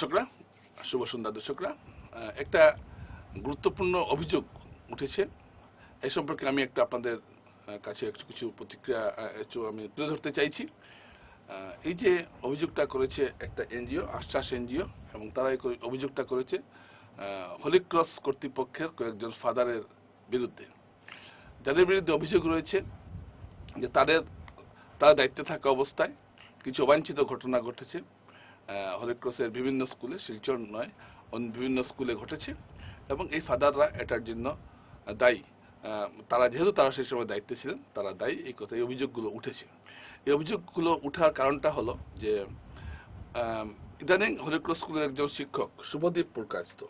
দর্শকরা, শুভ সন্ধ্যা দর্শকরা একটা গুরুত্বপূর্ণ অভিযোগ উঠেছে। এই সম্পর্কে আমি একটা আপনাদের কাছে একটু কিছু প্রতিক্রিয়া একটু আমি তুলে ধরতে চাইছি। এই যে অভিযোগটা করেছে একটা এনজিও, আশ্বাস এনজিও, এবং তারা এই অভিযোগটা করেছে হলিক্রস কর্তৃপক্ষের কয়েকজন ফাদারের বিরুদ্ধে। যাদের বিরুদ্ধে অভিযোগ রয়েছে, যে তাদের, তারা দায়িত্বে থাকা অবস্থায় কিছু অবাঞ্ছিত ঘটনা ঘটেছে। হলিক্রসের বিভিন্ন স্কুলে শিলচর নয় বিভিন্ন স্কুলে ঘটেছে এবং এই ফাদাররা এটার জন্য দায়ী। তারা যেহেতু তারা সেই সময় দায়িত্বে ছিলেন, তারা দায়ী এই কথা, এই অভিযোগগুলো উঠেছে। এই অভিযোগগুলো উঠার কারণটা হলো যে ইদানিং হলিক্রস স্কুলের একজন শিক্ষক, শুভদীপ পুরকাস্ত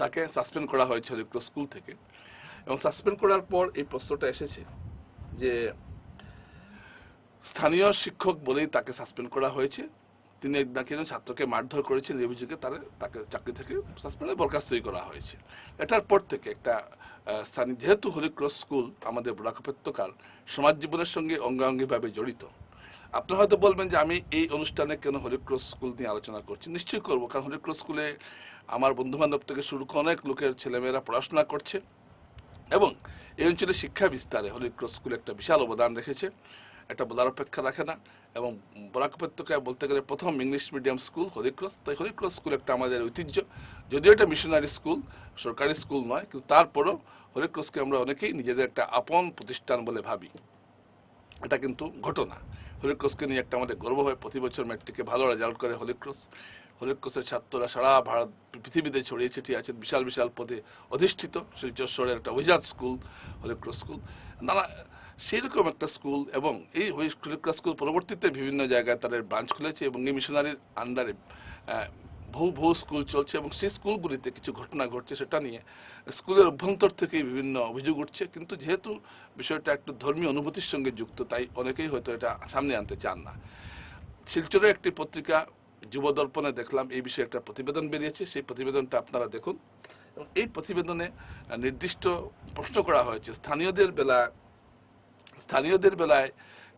তাকে সাসপেন্ড করা হয়েছে হলিক্রস স্কুল থেকে এবং সাসপেন্ড করার পর এই প্রশ্নটা এসেছে যে, স্থানীয় শিক্ষক বলেই তাকে সাসপেন্ড করা হয়েছে। তিনি নাকি একজন ছাত্রকে মারধর করেছেন এই অভিযোগে তার, তাকে চাকরি থেকে সাসপেন্ডে বরখাস্তই করা হয়েছে। এটার পর থেকে একটা স্থানীয়, যেহেতু হলিক্রস স্কুল আমাদের বরাকপত্যকার সমাজ জীবনের সঙ্গে অঙ্গাঙ্গিভাবে জড়িত, আপনারা হয়তো বলবেন যে আমি এই অনুষ্ঠানে কেন হলিক্রস স্কুল নিয়ে আলোচনা করছি? নিশ্চয়ই করব, কারণ হলিক্রস স্কুলে আমার বন্ধু বান্ধব থেকে শুরু করে অনেক লোকের ছেলেমেয়েরা পড়াশোনা করছে এবং এই অঞ্চলে শিক্ষা বিস্তারে হলিক্রস স্কুল একটা বিশাল অবদান রেখেছে। এটা বলার অপেক্ষা রাখে না। এবং বরাক উপত্যকায় বলতে গেলে প্রথম English medium school Holy Cross তাই হলিক্রস স্কুল একটা আমাদের ঐতিহ্য। যদিও এটা মিশনারি স্কুল, সরকারি স্কুল নয়, কিন্তু তারপরও হলিক্রসকে আমরা অনেকেই নিজেদের একটা আপন প্রতিষ্ঠান বলে ভাবি। এটা কিন্তু ঘটনা। হলিক্রসকে নিয়ে একটা আমাদের গর্ব হয়। প্রতি বছর ম্যাট্রিকে ভালো রেজাল্ট করে হলিক্রস হলিক্রসের ছাত্ররা সারা ভারত, পৃথিবীতে ছড়িয়ে ছিটিয়ে আছেন, বিশাল বিশাল পদে অধিষ্ঠিত। শিলচর শহরের একটা অভিজাত স্কুল হলিক্রস স্কুল। নানা সেইরকম একটা স্কুল এবং এই হলিক্রস স্কুল পরবর্তীতে বিভিন্ন জায়গায় তাদের ব্রাঞ্চ খুলেছে এবং এই মিশনারির আন্ডারে বহু বহু স্কুল চলছে এবং সেই স্কুলগুলিতে কিছু ঘটনা ঘটছে সেটা নিয়ে স্কুলের অভ্যন্তর থেকেই বিভিন্ন অভিযোগ উঠছে। কিন্তু যেহেতু বিষয়টা একটু ধর্মীয় অনুভূতির সঙ্গে যুক্ত, তাই অনেকেই হয়তো এটা সামনে আনতে চান না। শিলচরের একটি পত্রিকা যুব দর্পণে দেখলাম, এই বিষয়ে একটা প্রতিবেদন বেরিয়েছে। সেই প্রতিবেদনটা আপনারা দেখুন। এবং এই প্রতিবেদনে নির্দিষ্ট প্রশ্ন করা হয়েছে। স্থানীয়দের বেলা স্থানীয়দের বেলায়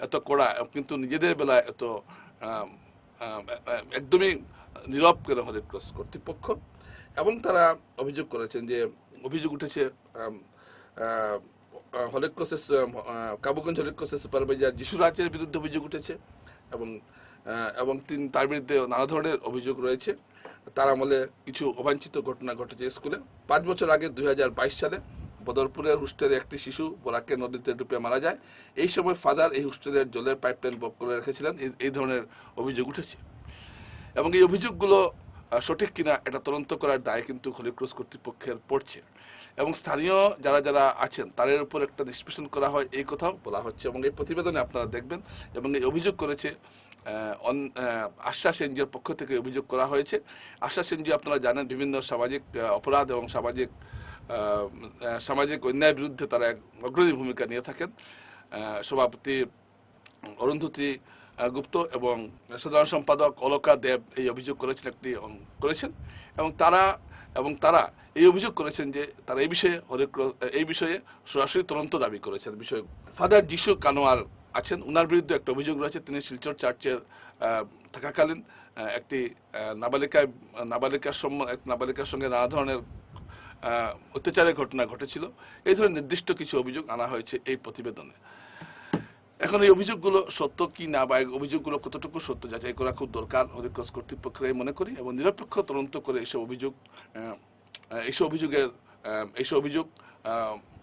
এত কড়া কিন্তু নিজেদের বেলায় এত একদমই নীরব কেন হলিক্রস কর্তৃপক্ষ? এবং তারা অভিযোগ করেছেন যে অভিযোগ উঠেছে আহ, কাবুগঞ্জ হলিক্রসের সুপারভাইজার যিশুরাজের বিরুদ্ধে অভিযোগ উঠেছে এবং এবং তিনি তার বিরুদ্ধে নানা ধরনের অভিযোগ রয়েছে। তার আমলে কিছু অবাঞ্ছিত ঘটনা ঘটেছে স্কুলে। পাঁচ বছর আগে দুই হাজার বাইশ সালে বদরপুরের হোস্টেলে একটি শিশু বরাকের নদীতে ডুবে মারা যায়। এই সময় ফাদার এই হোস্টেলের জলের পাইপলাইন বপ করে রেখেছিলেন। এই- ধরনের অভিযোগ উঠেছে। এবং এই অভিযোগগুলো সঠিক কিনা এটা তদন্ত করার দায় কিন্তু হলিক্রস কর্তৃপক্ষের পড়ছে। এবং স্থানীয় যারা যারা আছেন, তাদের উপর একটা নিষ্পেষণ করা হয়, এই কথাও বলা হচ্ছে। এবং এই প্রতিবেদনে আপনারা দেখবেন এবং এই অভিযোগ করেছে আশ্বাস এনজিওর পক্ষ থেকে অভিযোগ করা হয়েছে। আশ্বাস এনজিও আপনারা জানেন, বিভিন্ন সামাজিক অপরাধ এবং সামাজিক সামাজিক অন্যায়ের বিরুদ্ধে তারা এক অগ্রণী ভূমিকা নিয়ে থাকেন। সভাপতি অরুন্ধতী গুপ্ত এবং সাধারণ সম্পাদক অলকা দেব এই অভিযোগ করেছেন একটি করেছেন এবং তারা এবং তারা এই অভিযোগ করেছেন যে তারা এই বিষয়ে হরিক্র- এই বিষয়ে সরাসরি তদন্ত দাবি করেছেন। বিষয়ে ফাদার যিশু কানোয়ার আছেন ওনার বিরুদ্ধে একটা অভিযোগ রয়েছে। তিনি শিলচর চার্চের থাকাকালীন একটি আহ, নাবালিকা নাবালিকার এক নাবালিকার সঙ্গে নানা ধরনের অত্যাচারের ঘটনা ঘটেছিল। এই ধরনের নির্দিষ্ট কিছু অভিযোগ আনা হয়েছে এই প্রতিবেদনে। এখন এই অভিযোগগুলো সত্য কি না বা অভিযোগগুলো কতটুকু সত্য যাচাই করা খুব দরকার অধিক্রস কর্তৃপক্ষের মনে করি এবং নিরপেক্ষ তদন্ত করে এইসব অভিযোগ এইসব অভিযোগের এইসব অভিযোগ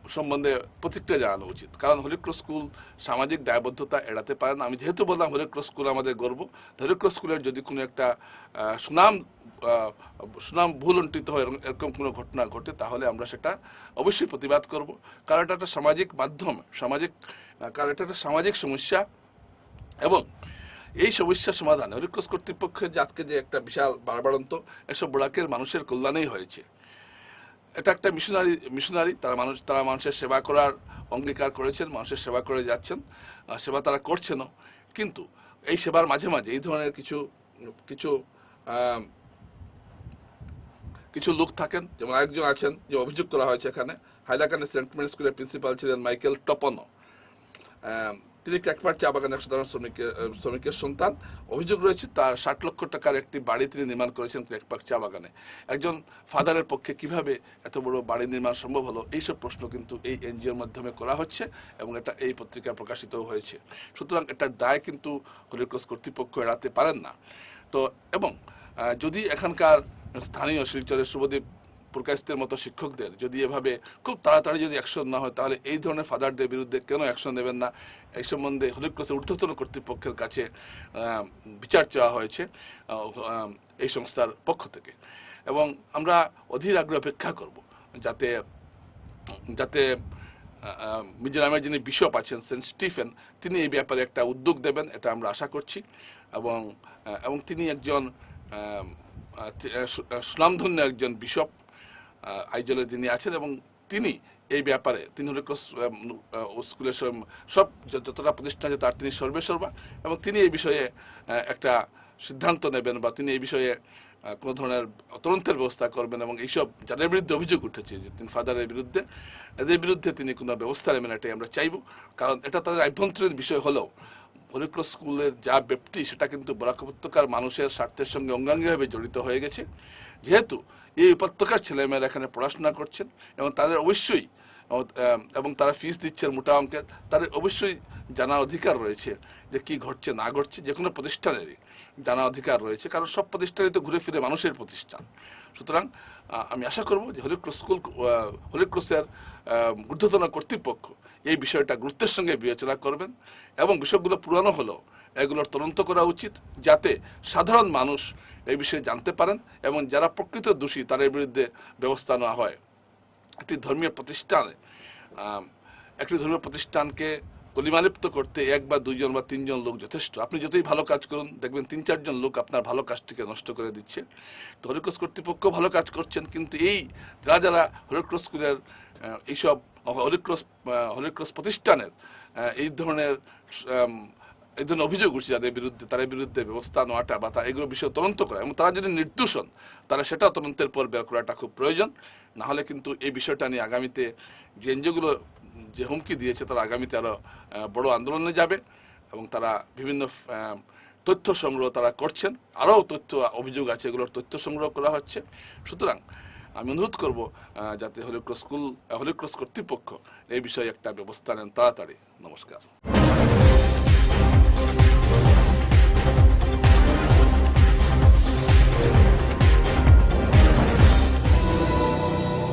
সম্বন্ধে প্রতিক্রিয়া জানানো উচিত। কারণ হরিক্রস স্কুল সামাজিক দায়বদ্ধতা এড়াতে পারে না। আমি যেহেতু বললাম হরিক্রস স্কুল আমাদের গর্ব হরিক্রস স্কুলের যদি কোনো একটা সুনাম সুনাম ভুলণ্ঠিত হয়, এরকম- কোনো ঘটনা ঘটে, তাহলে আমরা সেটা অবশ্যই প্রতিবাদ করব। কারণ এটা একটা সামাজিক মাধ্যম, সামাজিক কারণ এটা একটা সামাজিক সমস্যা এবং এই সমস্যার সমাধান হরিক্রস কর্তৃপক্ষের যে আজকে যে একটা বিশাল বাড়বাড়ন্ত, এসব বড়াকের মানুষের কল্যাণেই হয়েছে। এটা একটা মিশনারি মিশনারি তারা মানুষ, তারা মানুষের সেবা করার অঙ্গীকার করেছেন, মানুষের সেবা করে যাচ্ছেন সেবা তারা করছেনও। কিন্তু এই সেবার মাঝে মাঝে এই ধরনের কিছু কিছু কিছু লোক থাকেন, যেমন আরেকজন আছেন যে অভিযোগ করা হয়েছে এখানে, হাইলাকান্দি সেন্ট মেরি স্কুলের প্রিন্সিপাল ছিলেন মাইকেল টপনো তিনি ক্র্যাকপার চা বাগানের সাধারণ শ্রমিকের শ্রমিকের সন্তান। অভিযোগ রয়েছে তার ষাট লক্ষ টাকার একটি বাড়ি তিনি নির্মাণ করেছেন ক্র্যাকপার চা বাগানে। একজন ফাদারের পক্ষে কীভাবে এত বড় বাড়ি নির্মাণ সম্ভব হলো, এইসব প্রশ্ন কিন্তু এই এনজিওর মাধ্যমে করা হচ্ছে এবং এটা এই পত্রিকায় প্রকাশিত হয়েছে। সুতরাং এটার দায় কিন্তু হলিক্রস কর্তৃপক্ষ এড়াতে পারেন না। তো, এবং যদি এখানকার স্থানীয় শিলচরের শুভদীপ পুরকাইস্তের মতো শিক্ষকদের যদি এভাবে খুব তাড়াতাড়ি যদি অ্যাকশন না হয়, তাহলে এই ধরনের ফাদারদের বিরুদ্ধে কেন অ্যাকশন নেবেন না? এই সম্বন্ধে হলিক্রসের ঊর্ধ্বতন কর্তৃপক্ষের কাছে বিচার চাওয়া হয়েছে এই সংস্থার পক্ষ থেকে। এবং আমরা অধীর আগ্রহে অপেক্ষা করব যাতে যাতে মিজোরামের যিনি বিশপ আছেন, সেন্ট স্টিফেন, তিনি এই ব্যাপারে একটা উদ্যোগ দেবেন, এটা আমরা আশা করছি। এবং এবং তিনি একজন সুনামধন্য একজন বিশপ আইজলে যিনি আছেন এবং তিনি এই ব্যাপারে তিনি হলে স্কুলের সব- যতটা প্রতিষ্ঠান আছে তার তিনি সর্বেসর্বা এবং তিনি এই বিষয়ে একটা সিদ্ধান্ত নেবেন বা তিনি এই বিষয়ে কোনো ধরনের তদন্তের ব্যবস্থা করবেন এবং এইসব যাদের বিরুদ্ধে অভিযোগ উঠেছে যে তিনি ফাদারের বিরুদ্ধে, এদের বিরুদ্ধে তিনি কোনো ব্যবস্থা নেবেন এটাই আমরা চাইব। কারণ এটা তাদের আভ্যন্তরীণ বিষয় হলেও হলিক্রস স্কুলের যা ব্যাপ্তি সেটা কিন্তু বরাক উপত্যকার মানুষের স্বার্থের সঙ্গে অঙ্গাঙ্গিভাবে জড়িত হয়ে গেছে। যেহেতু এই উপত্যকার ছেলেমেয়েরা এখানে পড়াশোনা করছেন এবং তাদের অবশ্যই এবং তারা ফিস দিচ্ছেন মোটা অঙ্কের, তাদের অবশ্যই জানার অধিকার রয়েছে যে কি ঘটছে, না ঘটছে, যে কোনো প্রতিষ্ঠানেরই জানা অধিকার রয়েছে, কারণ সব প্রতিষ্ঠানই তো ঘুরে ফিরে মানুষের প্রতিষ্ঠান। সুতরাং আমি আশা করব যে হলিক্রস স্কুল হলিক্রসের ঊর্ধ্বতন কর্তৃপক্ষ এই বিষয়টা গুরুত্বের সঙ্গে বিবেচনা করবেন এবং বিষয়গুলো পুরানো হলো এগুলোর তদন্ত করা উচিত যাতে সাধারণ মানুষ এই বিষয়ে জানতে পারেন এবং যারা প্রকৃত দোষী তাদের বিরুদ্ধে ব্যবস্থা নেওয়া হয়। একটি ধর্মীয় প্রতিষ্ঠানে একটি ধর্মীয় প্রতিষ্ঠানকে কলিমালিপ্ত করতে এক বা দুইজন বা তিনজন লোক যথেষ্ট। আপনি যতই ভালো কাজ করুন, দেখবেন তিন, চারজন লোক আপনার ভালো কাজটিকে নষ্ট করে দিচ্ছে। তো হরিক্রস কর্তৃপক্ষ ভালো কাজ করছেন, কিন্তু এই যারা যারা হরিক্রস স্কুলের এইসব, হরিক্রস হরিক্রস প্রতিষ্ঠানের এই ধরনের এই জন্য অভিযোগ উঠছে যাদের বিরুদ্ধে, তাদের বিরুদ্ধে ব্যবস্থা নেওয়াটা বা তা এগুলো বিষয়ে তদন্ত করা। এবং তারা যদি নির্দোষ হন তাহলে সেটাও তদন্তের পর বের করাটা খুব প্রয়োজন। না হলে কিন্তু এই বিষয়টা নিয়ে আগামীতে যে এনজিওগুলো যে হুমকি দিয়েছে, তারা আগামীতে আরও বড় আন্দোলনে যাবে এবং তারা বিভিন্ন তথ্য সংগ্রহ তারা করছেন। আরও তথ্য, অভিযোগ আছে, এগুলোর তথ্য সংগ্রহ করা হচ্ছে। সুতরাং আমি অনুরোধ করব যাতে হলিক্রস স্কুল, হলিক্রস কর্তৃপক্ষ এই বিষয়ে একটা ব্যবস্থা নেন তাড়াতাড়ি। নমস্কার। Thank you.